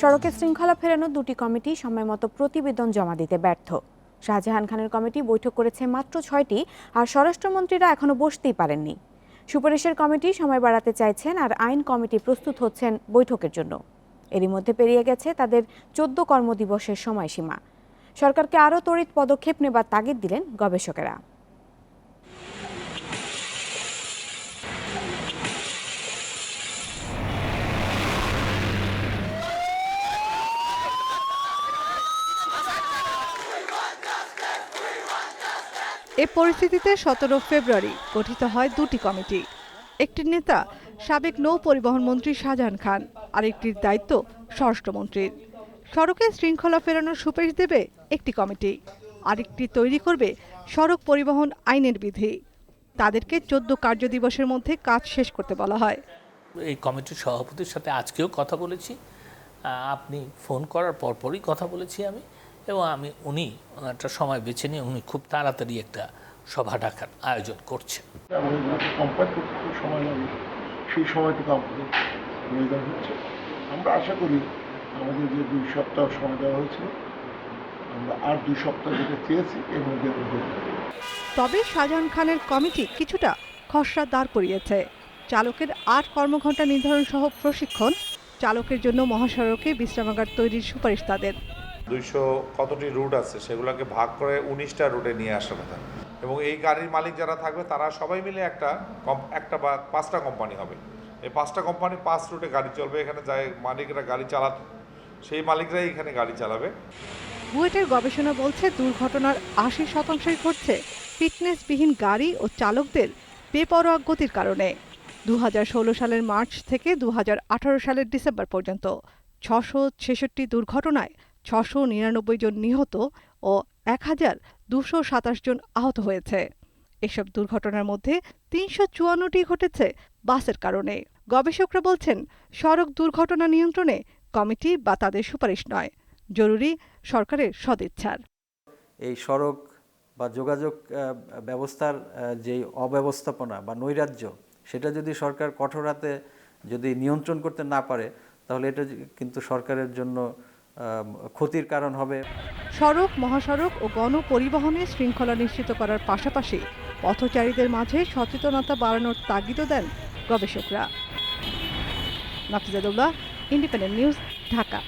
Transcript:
সড়কে শৃঙ্খলা ফেরানো দুটি কমিটি সময়মতো প্রতিবেদন জমা দিতে ব্যর্থ। শাহজাহান খানের কমিটি বৈঠক করেছে মাত্র ছয়টি আর স্বরাষ্ট্রমন্ত্রীরা এখনও বসতেই পারেননি। সুপারিশের কমিটি সময় বাড়াতে চাইছেন আর আইন কমিটি প্রস্তুত হচ্ছেন বৈঠকের জন্য। এরই মধ্যে পেরিয়ে গেছে তাদের চোদ্দ কর্মদিবসের সময়সীমা। সরকারকে আরও তড়িৎ পদক্ষেপ নেবার তাগিদ দিলেন গবেষকেরা। এ পরিস্থিতিতে সতেরো ফেব্রুয়ারি গঠিত হয় দুটি কমিটি। একটির নেতা, সাবেক নৌ পরিবহন মন্ত্রী শাহজাহান খান আরেকটির দায়িত্ব স্বরাষ্ট্রমন্ত্রীর সড়কে শৃঙ্খলা ফেরানোর সুপারিশ দেবে একটি কমিটি, আরেকটি তৈরি করবে সড়ক পরিবহন আইনের বিধি। তাদেরকে চোদ্দ কার্যদিবসের মধ্যে কাজ শেষ করতে বলা হয়। এই কমিটির সভাপতির সাথে আজকেও কথা বলেছি। আপনি ফোন করার পরপরই কথা বলেছি আমি। এবং আমি উনি একটা সময় বেছে নিয়ে উনি খুব তাড়াতাড়ি একটা সভা ডাকার আয়োজন করছেন। সময় লাগে সেই সময়টুকু আমাদের প্রয়োজন হচ্ছে। আমরা আশা করি আমাদের যে দুই সপ্তাহ সময় দেওয়া হয়েছিল আমরা আর দুই সপ্তাহ যেটা চেয়েছি এর মধ্যে। তবে শাহজাহান খানের কমিটি কিছুটা খসড়া দাঁড় করিয়েছে। চালকের আট কর্মঘণ্টা নির্ধারণ সহ প্রশিক্ষণ চালকের জন্য মহাসড়কে বিশ্রামাগার তৈরির সুপারিশ তাদের। দুইশো কতটি রুট আছে, সেগুলোকে ভাগ করে উনিশটা রুটে নিয়ে আসার কথা। এবং এই গাড়ির মালিক যারা থাকবে, তারা সবাই মিলে একটা একটা বা পাঁচটা কোম্পানি হবে। এই পাঁচটা কোম্পানি পাঁচ রুটে গাড়ি চলবে, এখানে যাই মালিকরা গাড়ি চালাত, সেই মালিকরাই এখানে গাড়ি চালাবে। বুয়েটের গবেষণা বলছে, দুর্ঘটনার আশি শতাংশই ঘটছে ফিটনেসবিহীন গাড়ি ও চালকদের বেপরোয়া গতির কারণে। দু হাজার ষোলো সালের মার্চ থেকে দু হাজার আঠারো সালের ডিসেম্বর পর্যন্ত ছশো ছেষট্টি দুর্ঘটনায় ছশো নিরানব্বই জন নিহত ও এক হাজার দুশো সাতাশ জন আহত হয়েছে। এসব দুর্ঘটনার মধ্যে তিনশো চুয়ান্নটি ঘটেছে বাসের কারণে। গবেষকরা বলছেন, সড়ক দুর্ঘটনা নিয়ন্ত্রণে কমিটি বা তাদের সুপারিশ নয়। জরুরি সরকারের সদিচ্ছার। এই সড়ক বা যোগাযোগ ব্যবস্থার যেই অব্যবস্থাপনা বা নৈরাজ্য, সেটা যদি সরকার কঠোর হাতে যদি নিয়ন্ত্রণ করতে না পারে, তাহলে এটা কিন্তু সরকারের জন্য ক্ষতির কারণ হবে। সড়ক, মহাসড়ক ও গণপরিবহনে শৃঙ্খলা নিশ্চিত করার পাশাপাশি পথচারীদের মাঝে সচেতনতা বাড়ানোর তাগিদও দেন গবেষকরা। Nafijadullah Independent News Dhaka.